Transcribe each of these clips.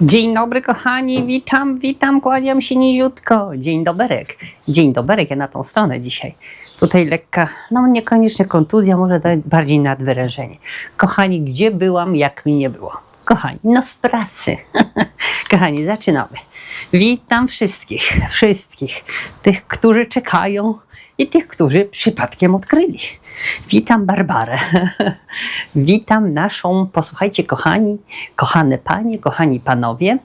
Dzień dobry kochani, witam, witam, kłaniam się niziutko. Dzień doberek, dzień doberek, ja na tą stronę dzisiaj. Tutaj lekka, no niekoniecznie kontuzja, może nawet bardziej nadwyrężenie. Kochani, gdzie byłam, jak mi nie było? Kochani, no w pracy. kochani, zaczynamy. Witam wszystkich, wszystkich, tych, którzy czekają i tych, którzy przypadkiem odkryli. Witam Barbarę. Witam naszą, posłuchajcie kochani, kochane panie, kochani panowie.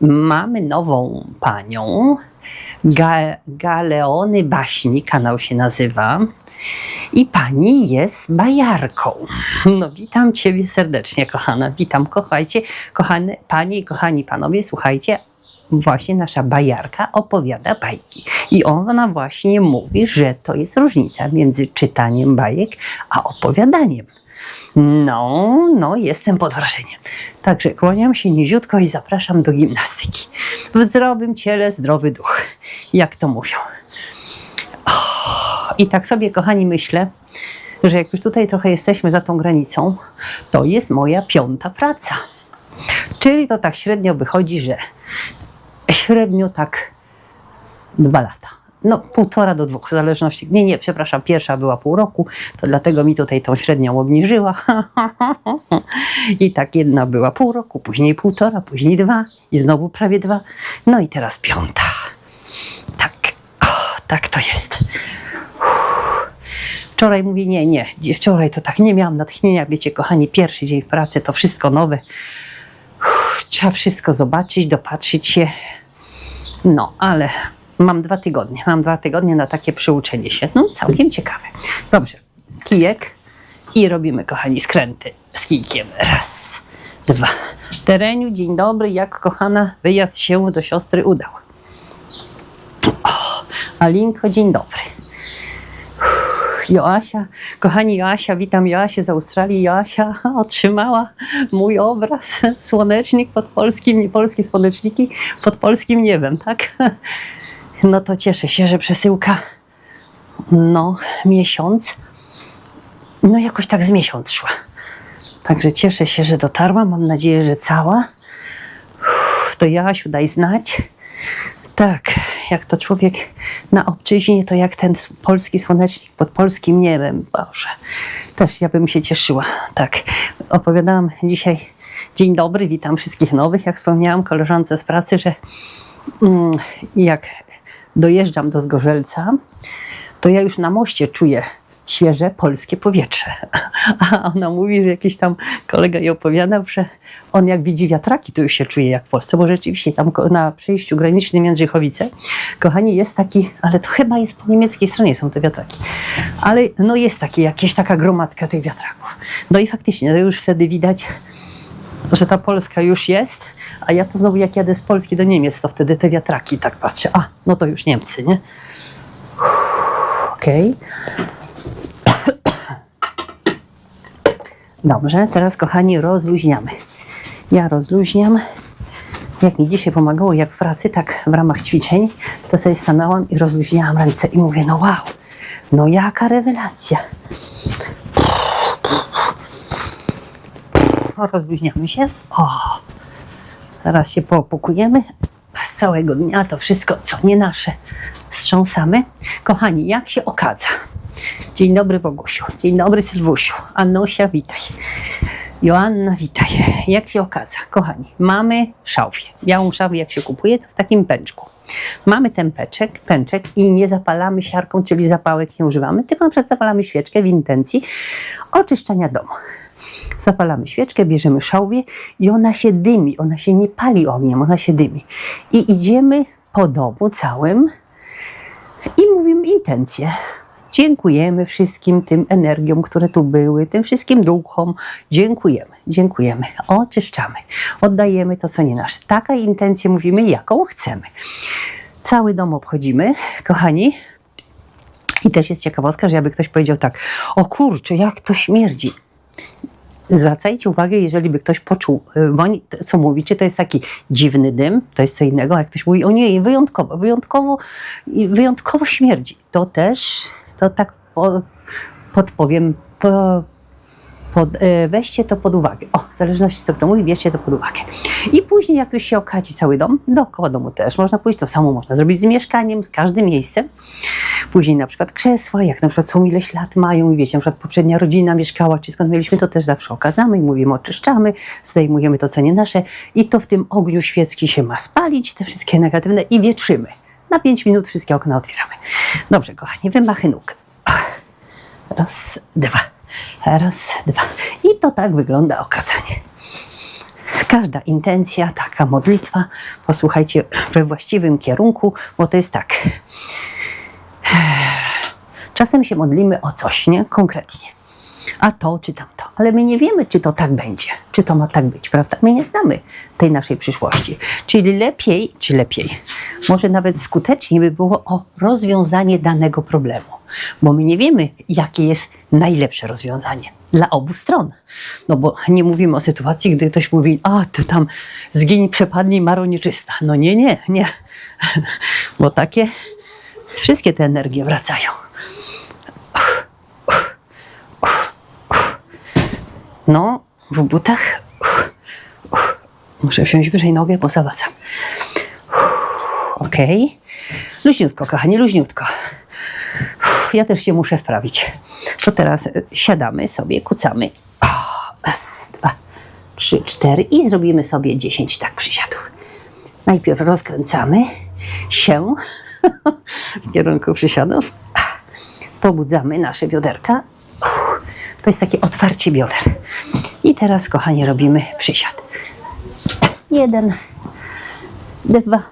Mamy nową panią, Ga, Galeony Baśni, kanał się nazywa. I pani jest bajarką. No witam ciebie serdecznie, kochana. Witam, kochajcie, kochane panie i kochani panowie, słuchajcie, właśnie nasza bajarka opowiada bajki. I ona właśnie mówi, że to jest różnica między czytaniem bajek a opowiadaniem. No, no, jestem pod wrażeniem. Także kłaniam się niziutko i zapraszam do gimnastyki. W zdrowym ciele zdrowy duch, jak to mówią. Oh, I tak sobie, kochani, myślę, że jak już tutaj trochę jesteśmy za tą granicą, to jest moja piąta praca. Czyli to tak średnio wychodzi, że średnio tak dwa lata. No, półtora do dwóch, w zależności. Nie, nie, przepraszam, pierwsza była pół roku, to dlatego mi tutaj tą średnią obniżyła. I tak jedna była pół roku, później półtora, później dwa i znowu prawie dwa. No i teraz piąta. Tak, o, tak to jest. Wczoraj mówię, nie, nie, wczoraj to tak nie miałam natchnienia, wiecie, kochani, pierwszy dzień pracy, to wszystko nowe. Trzeba wszystko zobaczyć, dopatrzyć się. No, ale mam dwa tygodnie. Mam dwa tygodnie na takie przyuczenie się. No, całkiem ciekawe. Dobrze, kijek i robimy, kochani, skręty z kijkiem. Raz, dwa. Tereniu, dzień dobry. Jak kochana, wyjazd się do siostry udał. O, Alinko, dzień dobry. Joasia, kochani Joasia, witam Joasię z Australii. Joasia otrzymała mój obraz, słonecznik pod polskim, polskie słoneczniki pod polskim niebem, tak? No to cieszę się, że przesyłka, no, miesiąc, no jakoś tak z miesiąc szła. Także cieszę się, że dotarła, mam nadzieję, że cała. Uff, To Joasiu, daj znać. Tak, jak to człowiek na obczyźnie, to jak ten polski słonecznik pod polskim niebem. Boże, też ja bym się cieszyła. Tak, opowiadałam dzisiaj. Dzień dobry, witam wszystkich nowych. Jak wspomniałam koleżance z pracy, że mm, jak dojeżdżam do Zgorzelca, to ja już na moście czuję świeże polskie powietrze. A ona mówi, że jakiś tam kolega jej opowiadał, że on jak widzi wiatraki, to już się czuje jak w Polsce, bo rzeczywiście tam na przejściu granicznym Jędrzychowice, kochani, jest taki, ale to chyba jest po niemieckiej stronie są te wiatraki, ale no jest taki, jakieś taka gromadka tych wiatraków. No i faktycznie, to już wtedy widać, że ta Polska już jest, a ja to znowu jak jadę z Polski do Niemiec, to wtedy te wiatraki tak patrzę, a, no to już Niemcy, nie? Okej. Dobrze, teraz kochani rozluźniamy. Ja rozluźniam. Jak mi dzisiaj pomagało, jak w pracy, tak w ramach ćwiczeń, to sobie stanęłam i rozluźniałam ręce i mówię, no wow, no jaka rewelacja. Rozluźniamy się. O, teraz się poopukujemy. Z całego dnia to wszystko, co nie nasze, strząsamy. Kochani, jak się okadza? Dzień dobry Bogusiu, dzień dobry Sylwusiu, Annusia, witaj. Joanna, witaj. Jak się okazja, kochani, mamy szałwię. Białą szałwię, jak się kupuje, to w takim pęczku. Mamy ten pęczek, pęczek i nie zapalamy siarką, czyli zapałek nie używamy, tylko na przykład zapalamy świeczkę w intencji oczyszczania domu. Zapalamy świeczkę, bierzemy szałwię i ona się dymi, ona się nie pali ogniem, ona się dymi. I idziemy po domu całym i mówimy intencje. Dziękujemy wszystkim tym energiom, które tu były, tym wszystkim duchom. Dziękujemy, dziękujemy. Oczyszczamy, oddajemy to, co nie nasze. Taka intencję mówimy, jaką chcemy. Cały dom obchodzimy, kochani. I też jest ciekawostka, że jakby ktoś powiedział tak, o kurczę, jak to śmierdzi. Zwracajcie uwagę, jeżeli by ktoś poczuł, y, co mówi, czy to jest taki dziwny dym, to jest co innego, jak ktoś mówi, o nie, wyjątkowo, wyjątkowo, wyjątkowo śmierdzi. To też, to tak po, podpowiem, po, pod, e, weźcie to pod uwagę. O, w zależności co kto mówi, bierzcie to pod uwagę. I później jak już się okaci cały dom, dookoła domu też można pójść, to samo można zrobić z mieszkaniem, z każdym miejscem. Później na przykład krzesła, jak na przykład są ileś lat mają i wiecie, na przykład poprzednia rodzina mieszkała, czy skąd mieliśmy, to też zawsze okazamy i mówimy, oczyszczamy, zdejmujemy to, co nie nasze i to w tym ogniu świecki się ma spalić, te wszystkie negatywne i wietrzymy. Na 5 minut wszystkie okna otwieramy. Dobrze, kochani, wymachy nóg. Raz, dwa. Raz, dwa. I to tak wygląda okazanie. Każda intencja, taka modlitwa, posłuchajcie we właściwym kierunku, bo to jest tak. Czasem się modlimy o coś, nie? Konkretnie. A to czy tamto. Ale my nie wiemy, czy to tak będzie, czy to ma tak być, prawda? My nie znamy tej naszej przyszłości. Czyli lepiej, czy lepiej, może nawet skuteczniej by było o rozwiązanie danego problemu. Bo my nie wiemy, jakie jest najlepsze rozwiązanie dla obu stron. No bo nie mówimy o sytuacji, gdy ktoś mówi, a ty tam zgiń, przepadnij, maro nieczysta. No nie, nie, nie. Bo takie, wszystkie te energie wracają. No, w butach. Muszę wziąć wyżej nogę, bo. Okej. Luźniutko, kochani, luźniutko. Ja też się muszę wprawić. To teraz y, siadamy sobie, kucamy. O, raz, dwa, trzy, cztery i zrobimy sobie dziesięć tak przysiadów. Najpierw rozkręcamy się w kierunku przysiadów. Pobudzamy nasze bioderka. To jest takie otwarcie bioder. I teraz, kochani, robimy przysiad. Jeden, dwa.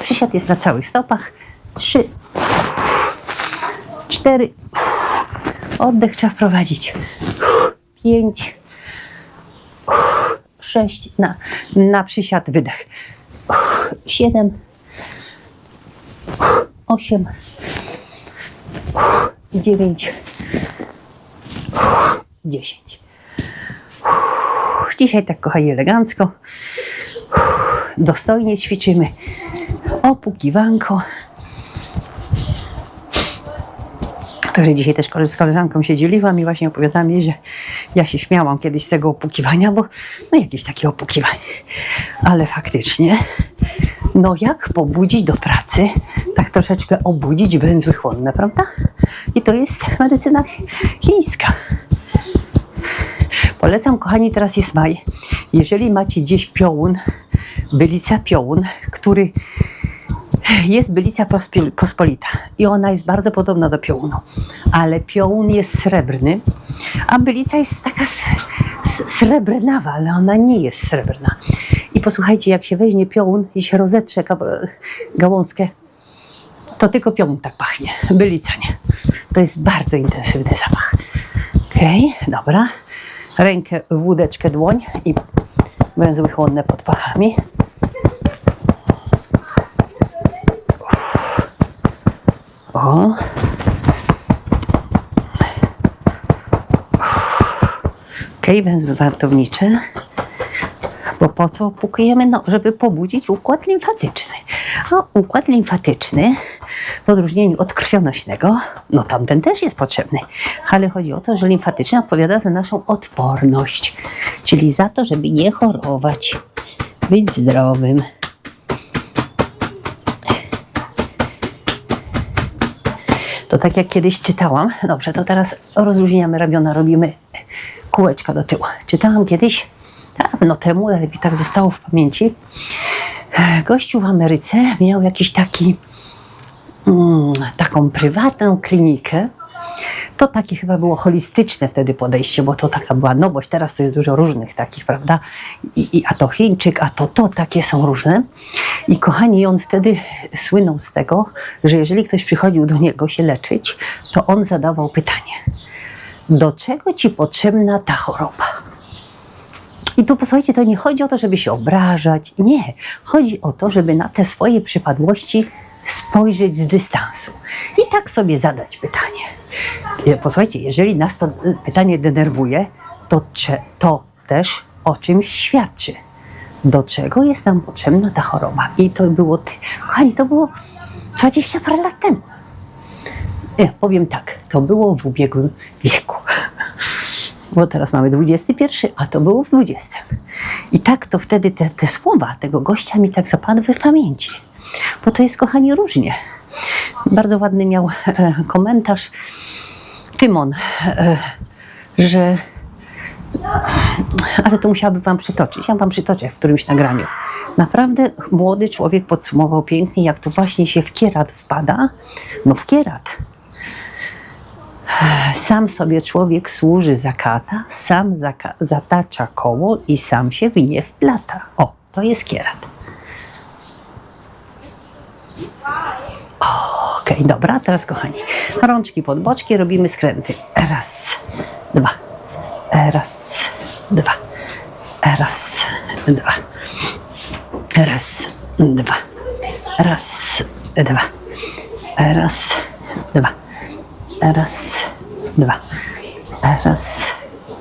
Przysiad jest na całych stopach. Trzy, cztery. Oddech trzeba wprowadzić. Pięć, sześć. Na, na przysiad wydech. Siedem, osiem, dziewięć, dziesięć. Dzisiaj tak, kochani, elegancko. Dostojnie ćwiczymy. Opukiwanko. Także dzisiaj też z koleżanką się dzieliłam i właśnie opowiadałam jej, że ja się śmiałam kiedyś z tego opukiwania, bo no jakieś takie opukiwanie. Ale faktycznie, no jak pobudzić do pracy, tak troszeczkę obudzić węzły chłonne, prawda? I to jest medycyna chińska. Polecam, kochani, teraz jest maj. Jeżeli macie gdzieś piołun, bylica piołun, który jest bylica pospolita i ona jest bardzo podobna do piołunu, ale piołun jest srebrny, a bylica jest taka srebrnawa, ale ona nie jest srebrna. I posłuchajcie, jak się weźmie piołun i się rozetrze ga- gałązkę, to tylko piołun tak pachnie, bylica nie. To jest bardzo intensywny zapach. Okej, dobra. Rękę w łódeczkę dłoń i węzły chłonne pod pachami. O. Okej, węzły wartownicze. Bo po co pukujemy? No, żeby pobudzić układ limfatyczny. A układ limfatyczny, w odróżnieniu od krwionośnego, no tamten też jest potrzebny, ale chodzi o to, że limfatyczny odpowiada za naszą odporność, czyli za to, żeby nie chorować, być zdrowym. To tak jak kiedyś czytałam, dobrze, to teraz rozluźniamy ramiona, robimy kółeczka do tyłu. Czytałam kiedyś, dawno temu, ale mi tak zostało w pamięci, gościu w Ameryce miał jakiś taki, mm, taką prywatną klinikę. To takie chyba było holistyczne wtedy podejście, bo to taka była nowość. Teraz to jest dużo różnych takich, prawda? I, i a to Chińczyk, a to to, takie są różne. I kochani, on wtedy słynął z tego, że jeżeli ktoś przychodził do niego się leczyć, to on zadawał pytanie: do czego ci potrzebna ta choroba? I tu posłuchajcie, to nie chodzi o to, żeby się obrażać. Nie. Chodzi o to, żeby na te swoje przypadłości spojrzeć z dystansu i tak sobie zadać pytanie. E, Posłuchajcie, jeżeli nas to e, pytanie denerwuje, to, to też o czymś świadczy. Do czego jest nam potrzebna ta choroba? I to było, kochani, to było 20 parę lat temu. Ja powiem tak, to było w ubiegłym wieku. bo teraz mamy 21, a to było w 20. I tak to wtedy te, te słowa tego gościa mi tak zapadły w pamięci. Bo to jest, kochani, różnie. Bardzo ładny miał e, komentarz Tymon, e, że ale to musiałabym wam przytoczyć. Ja wam przytoczę w którymś nagraniu. Naprawdę młody człowiek podsumował pięknie, jak to właśnie się w kierat wpada. No w kierat. Sam sobie człowiek służy za kata, sam zaka- zatacza koło i sam się w nie. O, to jest kierat. Okej, dobra, teraz kochani, rączki pod boczki, robimy skręty. Raz, dwa, raz, dwa, raz, dwa, raz, dwa, raz, dwa, raz, dwa, raz, dwa, raz,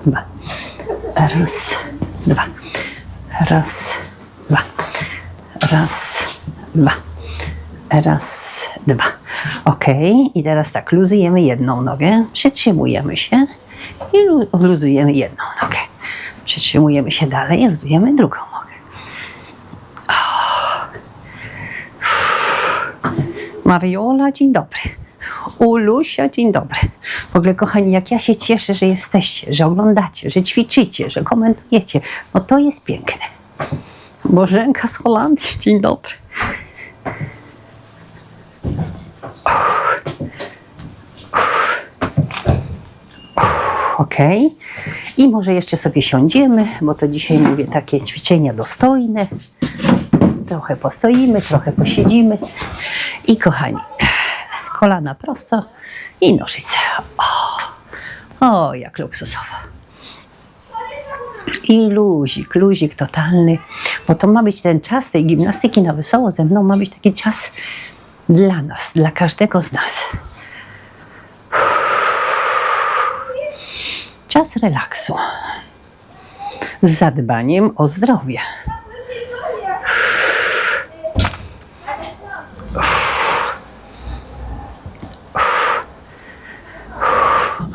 dwa, raz, dwa, raz, dwa, raz, dwa. Raz, dwa. Ok, i teraz tak, luzujemy jedną nogę, przytrzymujemy się i lu- luzujemy jedną nogę. Przytrzymujemy się dalej i luzujemy drugą nogę. Mariola, dzień dobry. Ulusia, dzień dobry. W ogóle, kochani, jak ja się cieszę, że jesteście, że oglądacie, że ćwiczycie, że komentujecie, no to jest piękne. Bożenka z Holandii, dzień dobry. Ok. I może jeszcze sobie siądziemy, bo to dzisiaj mówię takie ćwiczenia dostojne. Trochę postoimy, trochę posiedzimy. I kochani, kolana prosto i nożyce. O, o jak luksusowo. I luzik, luzik totalny, bo to ma być ten czas tej gimnastyki na wesoło ze mną, ma być taki czas dla nas, dla każdego z nas. Czas relaksu. Z zadbaniem o zdrowie.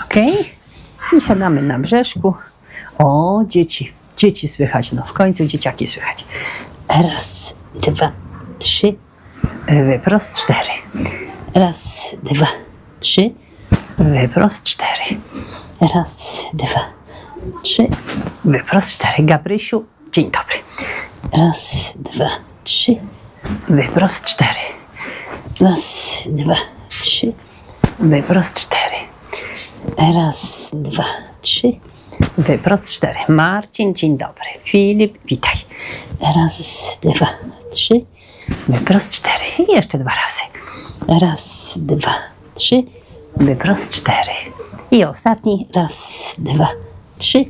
Ok? I siadamy na brzeszku. O, dzieci. Dzieci słychać. No, w końcu dzieciaki słychać. Raz, dwa, trzy. Wyprost cztery. Raz, dwa, trzy. Wyprost cztery. Raz, dwa, trzy. Wyprost cztery. Gabrysiu, dzień dobry. Raz, dwa, trzy. Wyprost cztery. Raz, dwa, trzy. Wyprost cztery. Raz, dwa, trzy. Wyprost cztery. Marcin, dzień dobry. Filip, witaj. Raz, dwa, trzy. Wyprost cztery. I jeszcze dwa razy. Raz, dwa, trzy. Wyprost cztery. I ostatni. Raz, dwa, trzy.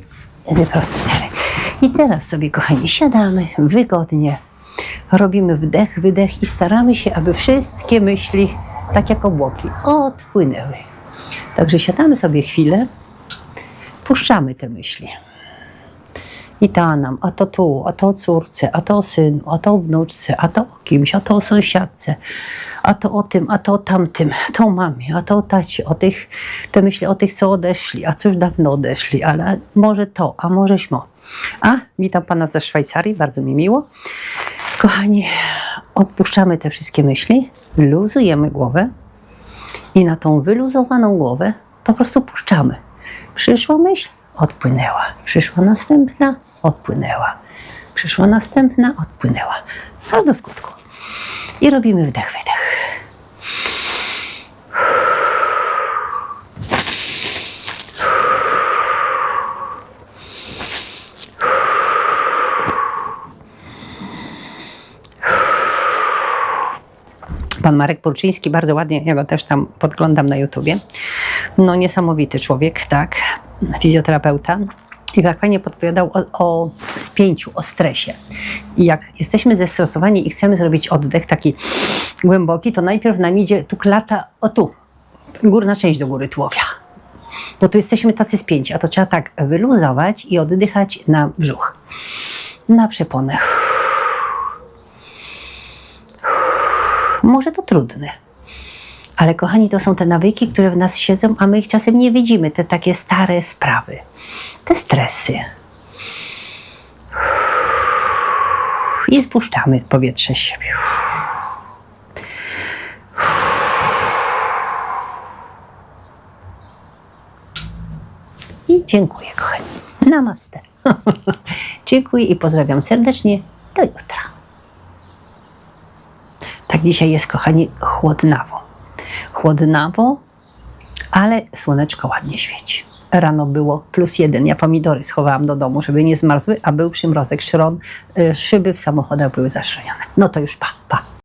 Wyprost cztery. I teraz sobie, kochani, siadamy wygodnie. Robimy wdech, wydech i staramy się, aby wszystkie myśli, tak jak obłoki, odpłynęły. Także siadamy sobie chwilę, puszczamy te myśli. I ta nam, a to tu, a to o córce, a to o synu, a to o wnuczce, a to o kimś, a to o sąsiadce, a to o tym, a to o tamtym, to o mamie, a to o tacie, o tych, te myśli o tych, co odeszli, a już dawno odeszli, ale może to, a może śmo. A, witam Pana ze Szwajcarii, bardzo mi miło. Kochani, odpuszczamy te wszystkie myśli, luzujemy głowę i na tą wyluzowaną głowę po prostu puszczamy. Przyszła myśl, odpłynęła. Przyszła następna, odpłynęła. Przyszła następna, odpłynęła. Aż do skutku. I robimy wdech, wydech. Pan Marek Purczyński, bardzo ładnie, ja go też tam podglądam na YouTubie. No niesamowity człowiek, tak, fizjoterapeuta. I tak fajnie podpowiadał o, o spięciu, o stresie. I jak jesteśmy zestresowani i chcemy zrobić oddech taki głęboki, to najpierw nam idzie tu klata, o tu, górna część do góry tułowia. Bo tu jesteśmy tacy spięci, a to trzeba tak wyluzować i oddychać na brzuch, na przeponę. Może to trudne, Ale kochani, to są te nawyki, które w nas siedzą, a my ich czasem nie widzimy. Te takie stare sprawy, te stresy. I spuszczamy powietrze z siebie. I dziękuję, kochani. Namaste. dziękuję i pozdrawiam serdecznie. Do jutra. Dzisiaj jest, kochani, chłodnawo. Chłodnawo, ale słoneczko ładnie świeci. Rano było plus jeden. Ja pomidory schowałam do domu, żeby nie zmarzły, a był przymrozek. Szron, y, szyby w samochodach były zaszczenione. No to już pa, pa.